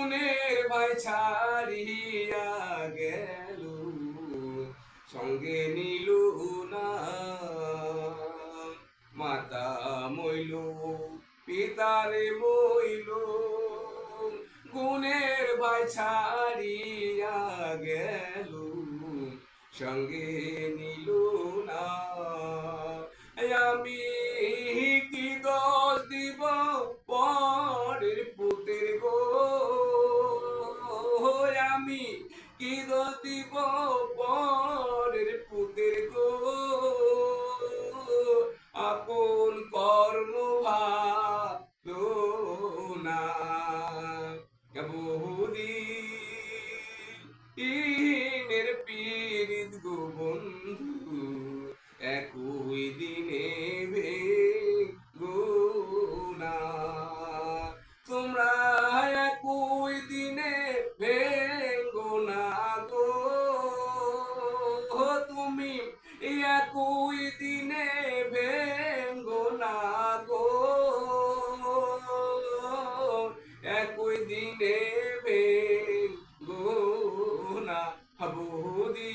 মনের ভাই ছাড়িয়া গেল। সঙ্গে নিল না। মাতা মইল, পিতারে মইল। গুণের ভাই ছাড়িয়া গেল। সঙ্গে নিল না। আমি আমি কি দিব পরের পুতের গো। আপন কর্ম ভালো না। তুমি, একই দিনে ভেঙ্গো না গো। একই দিনে ভেঙ্গো না বহুদিনের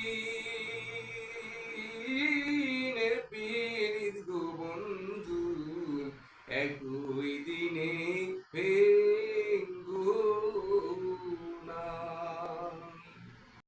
পীড়িত গো বন্ধু দিন